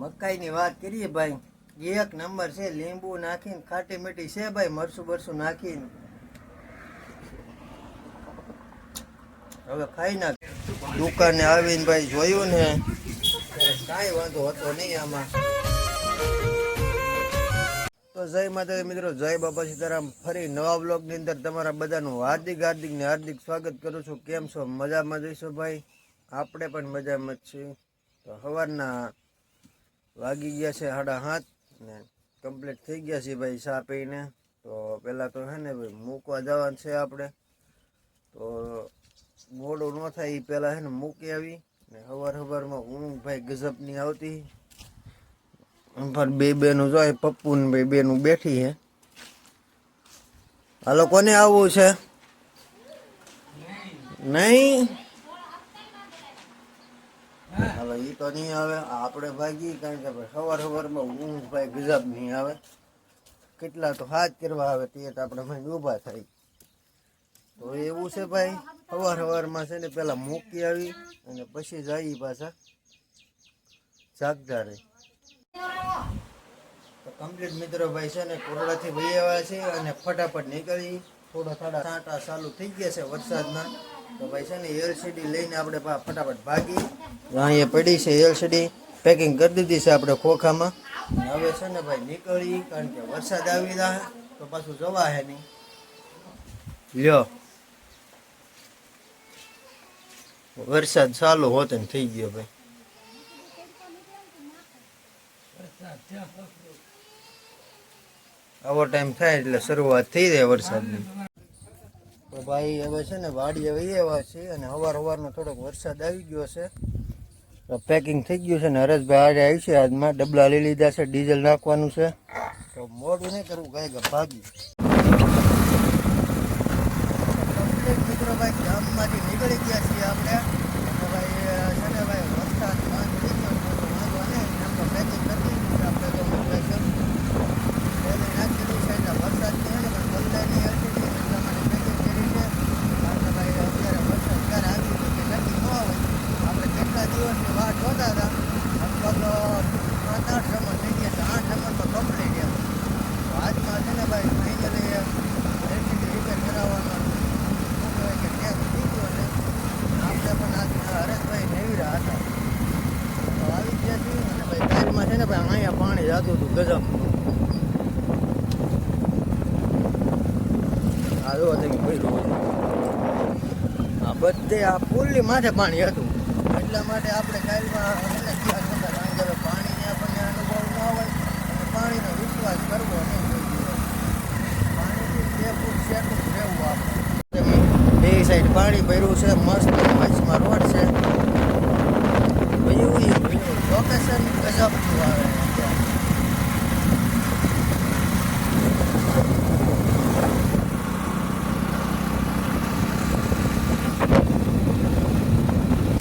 મકાઈની વાત કરીએ ભાઈ, એક નંબર છે, લીંબુ નાખીને ખાટી મીઠી છે ભાઈ મરસું બરસું નાખીને. હવે ખાઈ નાખ. દુકાને આવીને ભાઈ જોયું ને, કાંઈ વાંધો હતો નહીં આમાં. તો જય માતાજી મિત્રો, જય બાબા સીતારામ. ફરી નવા બ્લોગની અંદર તમારા બધાનું હાર્દિક હાર્દિક ને હાર્દિક સ્વાગત કરું છું. કેમ છો? મજામાં જઈશું ભાઈ? આપણે પણ મજામાં જ છીએ. તો સવારના વાગી ગયા છે સાડા સાત ને કમ્પ્લીટ થઈ ગયા છે ભાઈ ચા પીને. તો પહેલાં તો હે ને ભાઈ મૂકવા જવાનું છે આપણે. તો મોડું ન થાય એ પહેલાં હે ને મૂકી આવી. ને સવાર સવારમાં ઊંઘ ભાઈ ગજબની આવતી. પણ બે બેનું જોય પપ્પુ ને ભાઈ બેનું બેઠી હે. હાલો, કોને આવવું છે? નહીં? હાલો એ તો નહીં આવે. આપણે ભાગી કારણ કે ભાઈ સવાર સવારમાં ઊંઘ ભાઈ ગજબ નહીં આવે. કેટલા તો હાથ કરવા આવે તે તો આપણે ભાઈ ઊભા થાય. તો એવું છે ભાઈ, સવાર સવારમાં છે ને પહેલાં મૂકી આવી અને પછી જઈએ પાછા જાગતા રહી. તો કમ્પ્લીટ મિત્રો ભાઈ છે ને કોરડાથી વહી આવ્યા છે અને ફટાફટ નીકળી. થોડા થોડા છાંટા ચાલુ થઈ ગયા છે વરસાદના. તો ભાઈ છે ને એલસીડી લઈને આપણે ફટાફટ ભાગી. અહીંયા પડી છે એલસીડી પેકિંગ કરી દીધી છે આપણે ખોખામાં. હવે છે ને ભાઈ નીકળી, કારણ કે વરસાદ આવી રહ્યા તો પાછું જવા હે નહીં. લ્યો. વરસાદ ચાલુ હોત ને થઈ ગયો ભાઈ. આવો ટાઈમ થાય એટલે શરૂઆત થઈ જાય વરસાદની. તો ભાઈ હવે છે ને વાડીએ વહી આવ્યા છે અને હવાર હવારનો થોડોક વરસાદ આવી ગયો છે. તો પેકિંગ થઈ ગયું છે ને હરેશભાઈ આજે આવી છે. આજમાં ડબલા લઈ લીધા છે, ડીઝલ નાખવાનું છે. તો મોડું નહીં કરવું, કાંઈ ભાગી. મિત્રો, ભાઈ, ગામમાંથી નીકળી ગયા છીએ આપણે અને ભાઈ અ, છે ને ભાઈ વરસાદ બંધ થઈ ગયો છે તો વાંધો નહીં એમ તો પેકિંગ કરી દીધું છે આપણે તો સ્પેશિયલ પહેલે નાખી દીધું છે એટલે વરસાદ છે ને પણ બદલે નહીં હશે ને એટલા માટે પેકિંગ કરી છે કારણ કે ભાઈ અત્યારે વરસાદ ક્યારે આવી તો કે નક્કી ન હોય આપણે કેટલા દિવસની વાટ જોતા હતા લગભગ સાત આઠ સમર થઈ ગયા છે આઠ સમરમાં કમ્પ્લીટ એમ તો આજમાં છે ને ભાઈ ફાઇનલી એલસીડી રિપેર કરાવવાનો શું કહેવાય કે ટેપ થઈ ગયો છે આપણે પણ આજ હરેશભાઈ નેવીરા હતા તો આવી ગયા છીએ અને ભાઈ ટાયરમાં છે ને ભાઈ અહીંયા પાણી જતું હતું ગજબ આ જો તમે ભર્યું આ બધે આ પુલની માથે પાણી હતું. એટલા માટે આપણે કાલમાં પાણીને આપણને અનુભવ ન હોય. અને પાણીનો વિશ્વાસ કરવો નહીં પાણીથી બે ફૂટ સેટું બે સાઈડ પાણી ભર્યું છે, મસ્ત વચમાં રોડ છે. લોકેશન ગજબનું આવે અત્યારે.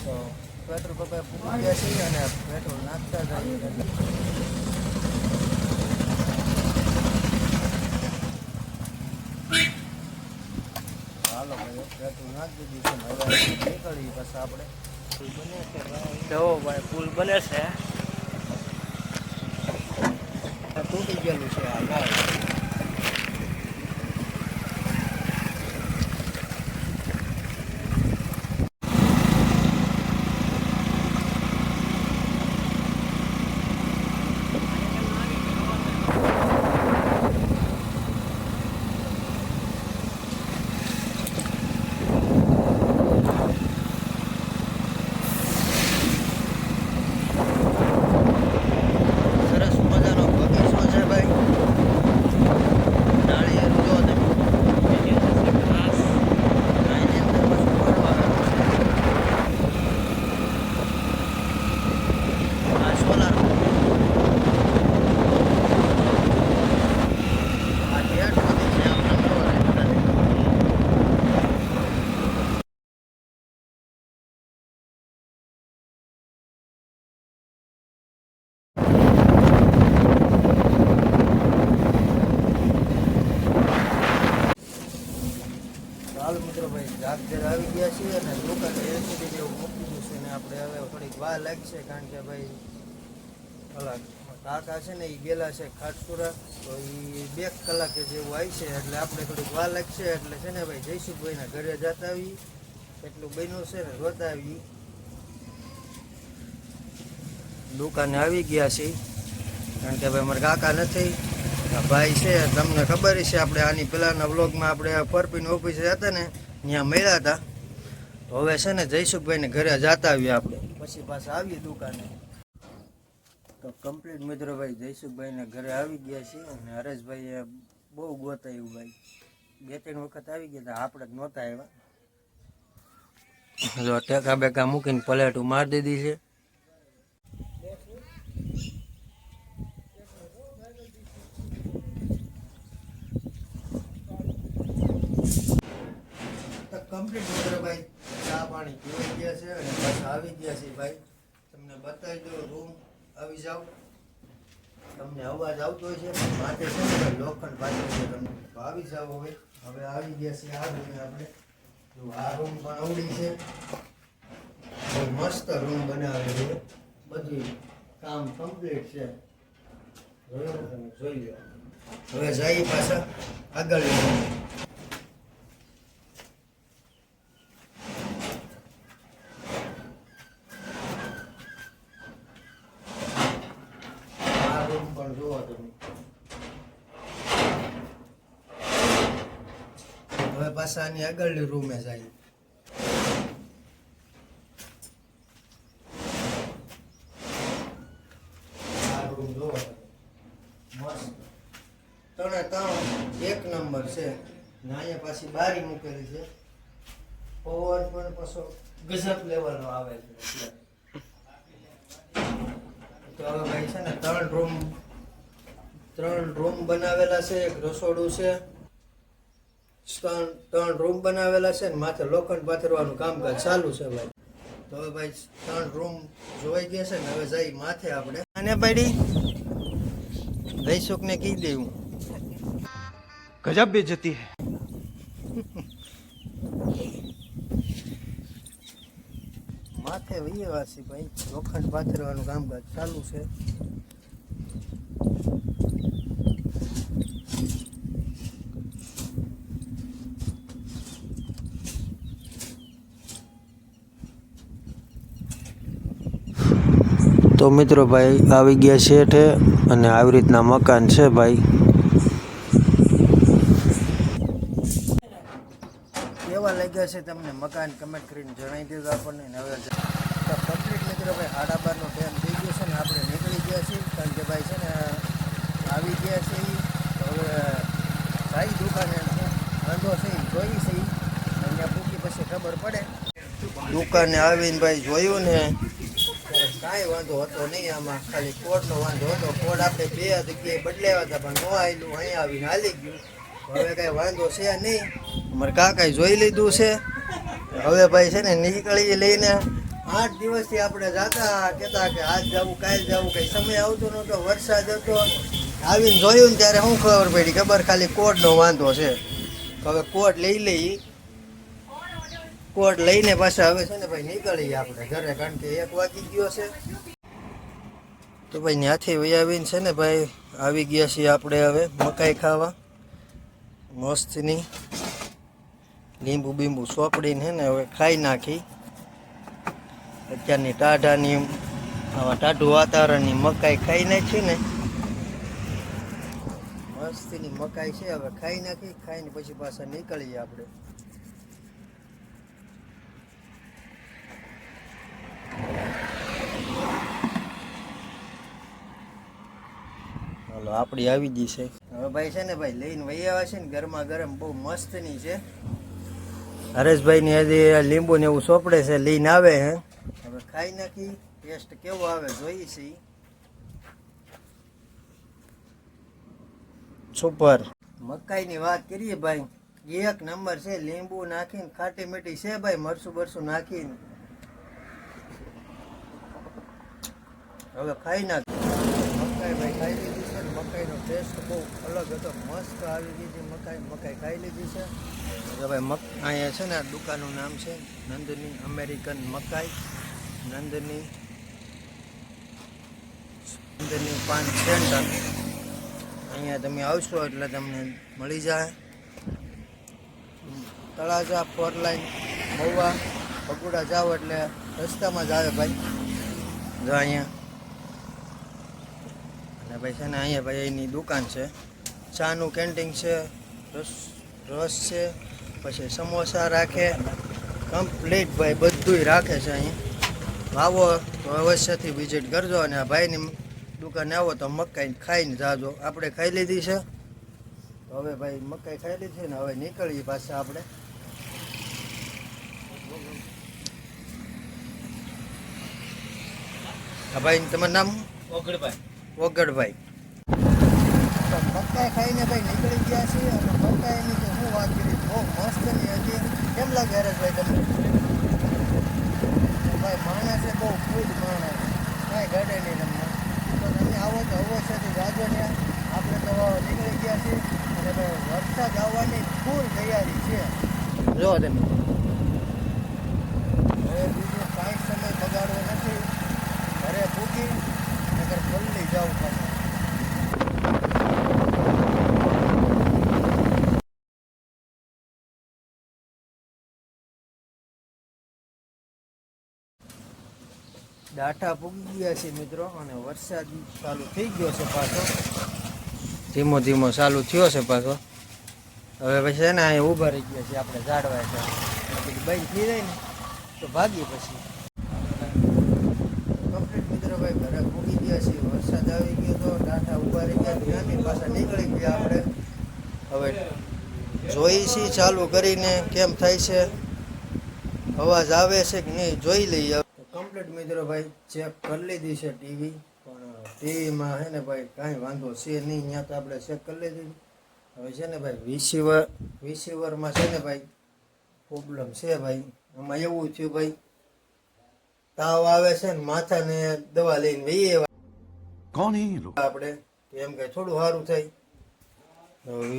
તો પેટ્રોલ પંપે પૂરી છીએ અને પેટ્રોલ નાખતા જઈએ હાલો ભાઈ પુલ બને છે તૂટી ગયેલું છે આ ભાઈ સરસ મજાનો બગીચો છે ભાઈ નાળિયેર જો તમે એની અંદર છે ઘાસ આની અંદર બધું ફળવાનું છે આ સોલાર આ ઢેર બધી છે આમ નંબર હાલ ભાઈ આવી ગયા છીએ અને દુકાને એલસીડી જેવું મૂકી દીધું છે ને આપણે હવે થોડીક વાર લાગશે કારણ કે ભાઈ કલાક કાકા છે ને એ ગયેલા છે ખાટપુરા, તો એ બે કલાકે જેવું આવશે એટલે આપણે થોડીક વાર લાગશે એટલે છે ને ભાઈ જયસુખભાઈના ઘરે જતા આવી એટલું બન્યું છે ને જોતા આવી દુકાને આવી ગયા છે કારણ કે ભાઈ અમારા કાકા નથી. ભાઈ છે, તમને ખબર છે, આપણે આની પહેલાંના વ્લોગમાં આપણે પરપીની ઓફિસે હતા ને ત્યાં મળ્યા હતા હવે છે ને જયસુખભાઈને ઘરે જતા આવીએ આપણે. પછી પાછા આવીએ દુકાને. તો કમ્પ્લીટ મિત્રો ભાઈ જયસુખભાઈને ઘરે આવી ગયા છે અને હરેશભાઈએ બહુ ગોતાયું ભાઈ. બે ત્રણ વખત આવી ગયા હતા આપણે જ નહોતા આવ્યા. જો ટેકા બેકા મૂકીને પલેટું મારી દીધી છે. કમ્પ્લીટ મિત્રો ભાઈ. ચા પાણી પીવાઈ ગયા છે અને બસ આવી ગયા છે ભાઈ. તમને બતાવી દો રૂમ આવી જાઓ. તમને અવાજ આવતો છે માટે છે લોખંડ પાછળ છે તમને. આવી જાઓ હવે. હવે આવી ગયા છે આ રૂમે આપણે. જો આ રૂમ પણ અવડી છે. મસ્ત રૂમ બનાવે છે. બધું કામ કમ્પ્લીટ છે. જોઈ લો હવે જઈએ પાછા આગળ પાછા આગળની રૂમે જાય. ત્રણે ત્રણ, એક નંબર છે. ને અહીંયા પાછી બારી મૂકેલી છે. પવન પણ પાછો ગજબ લેવલનો આવે છે. તો હવે ભાઈ છે ને ત્રણ રૂમ ત્રણ રૂમ બનાવેલા છે. એક રસોડું છે. ત્રણ ત્રણ રૂમ બનાવેલા છે ને માથે લોખંડ પાથરવાનું કામકાજ ચાલુ છે ભાઈ. તો હવે ભાઈ ત્રણ રૂમ જોવાઈ ગયા છે ને હવે જઈ માથે આપણે. અને પડી. જયસુખ ને કહી દેવું ગજબ બે જતી હે. માથે વૈયવાસી ભાઈ લોખંડ પાથરવાનું કામકાજ ચાલુ છે. તો મિત્રો ભાઈ આવી ગયા શેઠે અને આવી રીતના મકાન છે ભાઈ. કેવા લાગ્યા છે તમને મકાન? કમેન્ટ કરીને જણાવી દેજો આપણને. હવે કમ્પ્લીટ મિત્રો ભાઈ સાડા બારનો ટાઈમ થઈ ગયો છે ને આપણે નીકળી ગયા છીએ. કારણ કે ભાઈ છે ને, આવી ગયા છે. હવે ભાઈ દુકાને વાંધો છે જોઈ છે અહીંયા પૂકી પછી ખબર પડે. દુકાને આવીને ભાઈ જોયું ને કાંઈ વાંધો હતો નહીં આમાં. ખાલી કોડનો વાંધો હતો. કોડ આપણે બે જગ્યાએ બદલાવ્યા હતા, પણ ન આવેલું અહીંયા આવીને હાલી ગયું. હવે કાંઈ વાંધો છે નહીં. અમારે કાકાએ જોઈ લીધું છે. હવે ભાઈ છે ને નીકળી લઈને આઠ દિવસથી આપણે જાતા કહેતા કે આજ જવું, કાલ જવું, કંઈ સમય આવતો નહોતો, વરસાદ હતો. આવીને જોયું ને ત્યારે શું ખબર પડી? ખબર? ખાલી કોડનો વાંધો છે. હવે કોડ લઈ લઈ કોડ લઈને પાછા હવે છે ને ભાઈ નીકળીએ આપણે ઘરે, કારણ કે એક વાગી ગયો છે. તો ભાઈ ત્યાંથી વહી આવીને છે ને ભાઈ આવી ગયા છીએ આપણે હવે મકાઈ ખાવા. મસ્તની લીંબુ બીંબુ સોપડીને ને હવે ખાઈ નાખી. અત્યારની ટાઢાની, આવા ટાઢું વાતાવરણની મકાઈ ખાઈ નાખી ને. મસ્તીની મકાઈ છે, હવે ખાઈ નાખી, ખાઈને પછી પાછા નીકળીએ આપણે. હાલો આપણી આવી ગઈ છે. હવે ભાઈ છે ને ભાઈ લઈને વહી આવ્યા છે ને ગરમા ગરમ બહુ મસ્તની છે. હરેશભાઈની હજી લીંબુ ને એવું સોપડે છે લઈને આવે હે. હવે ખાઈ નાખી ટેસ્ટ કેવો આવે જોઈએ છે. સુપર. મકાઈની વાત કરીએ ભાઈ એક નંબર છે લીંબુ નાખીને ખાટી મીઠી છે ભાઈ મરસું બરસું નાખીને. હવે ખાઈ નાખ. મકાઈ ભાઈ ખાઈ લીધી છે મકાઈનો ટેસ્ટ બહુ અલગ હતો. મસ્ત આવી ગઈ છે મકાઈ. મકાઈ ખાઈ લીધી છે. હવે ભાઈ મક અહીંયા છે ને આ દુકાનનું નામ છે નંદની અમેરિકન મકાઈ. નંદની નંદની પાન સેન્ટર. અહીંયા તમે આવશો એટલે તમને મળી જાય. તળાજા ફોર લાઈન મહુવા, બગુડા જાઓ એટલે રસ્તામાં જ આવે ભાઈ. જો અહીંયા ભાઈ છે ને અહીંયા ભાઈ એની દુકાન છે. ચાનું કેન્ટીન છે, રસ રસ છે, પછી સમોસા રાખે કમ્પ્લીટ ભાઈ બધુંય રાખે છે અહીંયા. આવો તો અવશ્યથી વિઝિટ કરજો અને આ ભાઈની દુકાને આવો તો મકાઈ ખાઈને જાજો. આપણે ખાઈ લીધી છે. હવે ભાઈ મકાઈ ખાઈ લીધી ને હવે નીકળીએ પાછા આપણે. ભાઈ તમારું નામ? ઓગળભાઈ. વગડભાઈ. મકાઈ ખાઈને ભાઈ નીકળી ગયા છીએ અને મકાઈની તો હું વાત કરી બહુ મસ્તની હતી. કેમ લાગે હરેશભાઈ તમને? ભાઈ માણસે બહુ ખુદ માણસ. કાંઈ ઘટે નહીં તમને. તો તમે આવો તો અવશ્યથી જાજો ને આપણે તો નીકળી ગયા છીએ અને ભાઈ વરસાદ આવવાની ફૂલ તૈયારી છે. જો તમે હવે બીજું કાંઈ સમય બગાડવો નથી ઘરે પૂકી નગર જલ્દી જવું પડશે ડાઠા પૂગી ગયા છે મિત્રો અને વરસાદ ચાલુ થઈ ગયો છે પાછો. ધીમો ધીમો ચાલુ થયો છે પાછો. હવે પછી છે ને અહીંયા ઊભા રહી ગયા છે આપણે ઝાડવા પછી બંધ થઈ જાય ને, તો ભાગીએ પછી. કમ્પ્લીટ મિત્રો ભાઈ ઘરે પૂગી ગયા છે, વરસાદ આવી ગયો તો ડાટા ઊભા રહી ગયા ત્યાંથી પાછા નીકળી ગયા આપણે. હવે જોઈ છીએ ચાલુ કરીને કેમ થાય છે, અવાજ આવે છે કે નહીં, જોઈ લઈએ. કમ્પ્લીટ મિત્રો ભાઈ ચેક કરી લીધી છે ટીવી પણ ટીવીમાં છે ને ભાઈ કાંઈ વાંધો છે નહીં. અહીંયા તો આપણે ચેક કરી લીધી. હવે છે ને ભાઈ રિસીવર રિસીવરમાં છે ને ભાઈ પ્રોબ્લેમ છે ભાઈ. એમાં એવું થયું ભાઈ તાવ આવે છે ને માથાને દવા લઈને વહીએ કોણ આપણે એમ કે થોડું સારું થાય.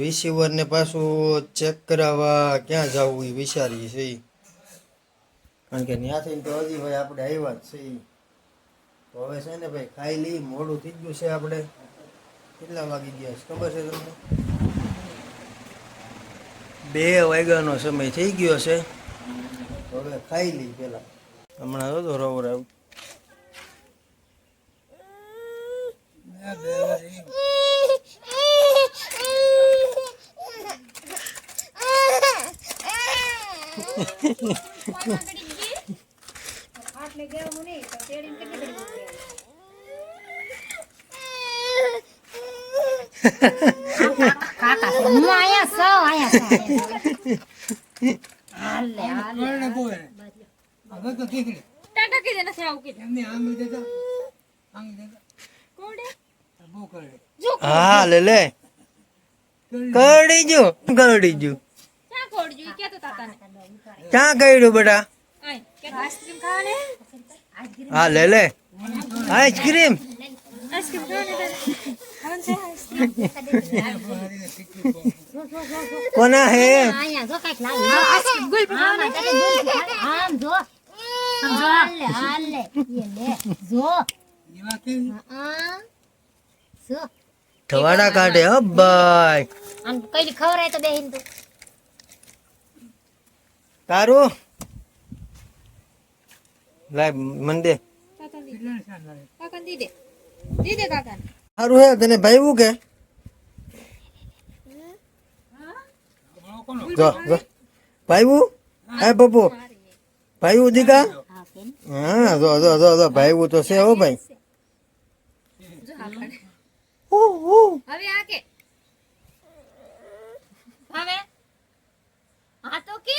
રિસીવરને પાછું ચેક કરાવવા ક્યાં જવું એ વિચારીએ છીએ. કારણ કે ત્યાંથી તો હજી ભાઈ આપણે આવ્યા જ છીએ. તો હવે છે ને ભાઈ ખાઈ લઈ મોડું થઈ ગયું છે આપણે. કેટલા વાગી ગયા છે? ખબર છે તમને? બે વાગ્યાનો સમય થઈ ગયો છે. હવે ખાઈ લઈ પેલા હમણાં તો રવર આવ્યું આટલે ગેવું નહીં તો તેડીને કેટલી ઘડી કાકા હું આયા સૌ આયા છો હાલે હાલે ટાટા કીધે નથી આવું. કીધે કોડે જો હા લે લે. કરડી જો કરડી જો ક્યાં કોડ જોઈ કે તો તાતાને? ક્યાં કર્યું બેટા? આઈસ્ક્રીમ ખાવાને? હા લે લે. આઈસ્ક્રીમ કોના હે? થવાડા કાઢે હો ભાઈ. કઈ ખબર તો બેહીન તું. તારું? લાય મન દે કાકા દીદે દીદે કાકા સારું હે તને ભાઈવું કે જો જો ભાઈવું હે પપ્પુ ભાઈવું દીકા હા કેમ હા જો જો જો જો ભાઈવું તો છે હો ભાઈ જો હા પાડે ઉ, ઉ. હવે આ કે હવે આ તો કે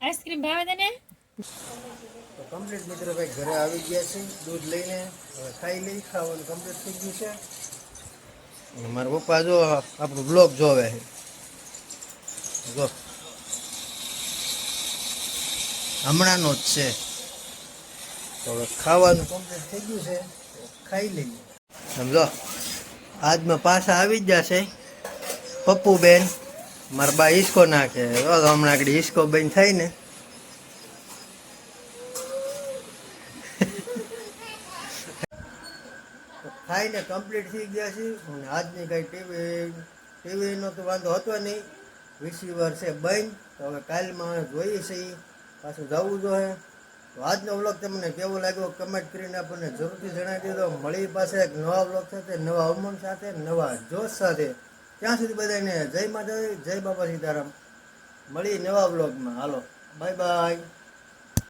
આઈસ્ક્રીમ ભાવે તને તો કમ્પ્લીટ મિત્રો ભાઈ ઘરે આવી ગયા છે, દૂધ લઈને હવે ખાઈ લઈ, ખાવાનું કમ્પ્લીટ થઈ ગયું છે. મારા પપ્પા જો આપણું બ્લોગ જોવે છે. જો. હમણાંનો જ છે. તો હવે ખાવાનું કમ્પ્લીટ થઈ ગયું છે, ખાઈ લઈએ. સમજો આજમાં પાછા આવી જ જશે. પપ્પુ બેન મારા બા હિસકો નાખે. હમણાં આગળ હિસકો બેન થાય ને. ખાઈ નાઈને કમ્પ્લીટ થઈ ગયા છીએ. અને આજની કંઈ ટીવી ટીવીનો તો વાંધો હતો નહીં. રિસીવર છે બંધ. તો હવે કાલમાં જોઈએ છીએ પાછું જવું જોઈએ તો આજનો વ્લોગ તમને કેવો લાગ્યો કમેન્ટ કરીને આપણને જરૂરથી જણાવી દીધો મળી પાસે એક નવા વ્લોગ સાથે, નવા ઉમંગ સાથે, નવા જોશ સાથે. ત્યાં સુધી બધાને જય માતા જય બાબા સીતારામ. મળી નવા વ્લોગમાં હાલો બાય બાય